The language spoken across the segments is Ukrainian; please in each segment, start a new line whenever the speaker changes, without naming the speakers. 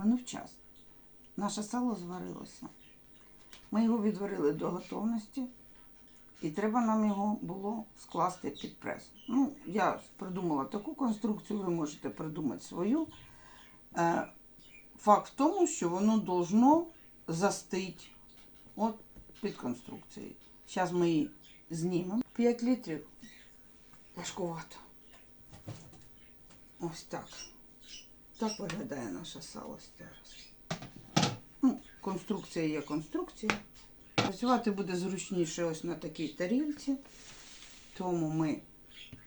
Минув час. Наше сало зварилося. Ми його відварили до готовності, і треба нам його було скласти під прес. Ну, я придумала таку конструкцію, ви можете придумати свою. Е, факт в тому, що воно должно застити от під конструкцією. Зараз ми її знімемо. 5 літрів важкувато. Ось так. Так виглядає наше сало зараз. Ну, конструкція є конструкція. Працювати буде зручніше ось на такій тарілці. Тому ми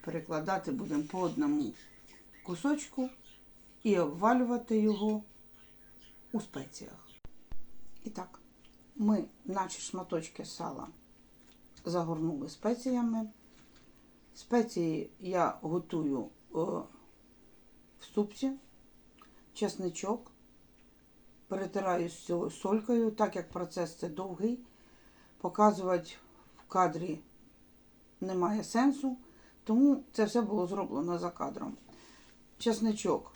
перекладати будемо по одному кусочку і обвалювати його у спеціях. І так, ми наші шматочки сала загорнули спеціями. Спеції я готую е, в ступці, чесничок, перетираю з солькою, так як процес це довгий. Показувати в кадрі немає сенсу, тому це все було зроблено за кадром. Чесничок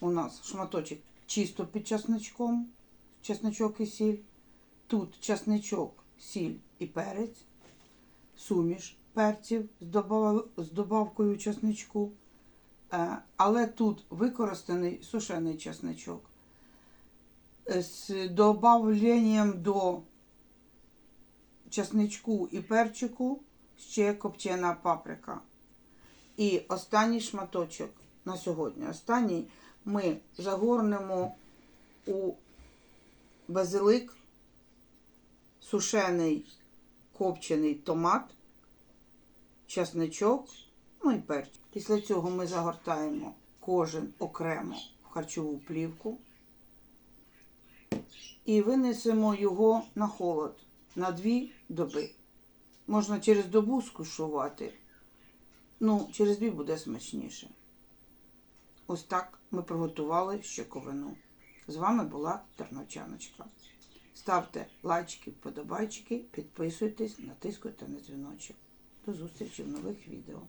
у нас шматочок чисто під чесничком, чесничок і сіль. Тут чесничок, сіль і перець, суміш перців з, добав... з добавкою чесничку. Е, Але тут використаний сушений чесничок Е, з добавленням до чесничку і перчику ще копчена паприка. І останній шматочок на сьогодні. Останній ми загорнемо у базилик, сушений копчений томат, чесничок, ну і. Після цього ми загортаємо кожен окремо в харчову плівку і винесемо його на холод на дві доби. Можна через добу скушувати, ну, через дві буде смачніше. Ось так ми приготували щоковину. З вами була Терновчаночка. Ставте лайчики, вподобайчики, підписуйтесь, натискуйте на дзвіночок. До зустрічі в нових відео.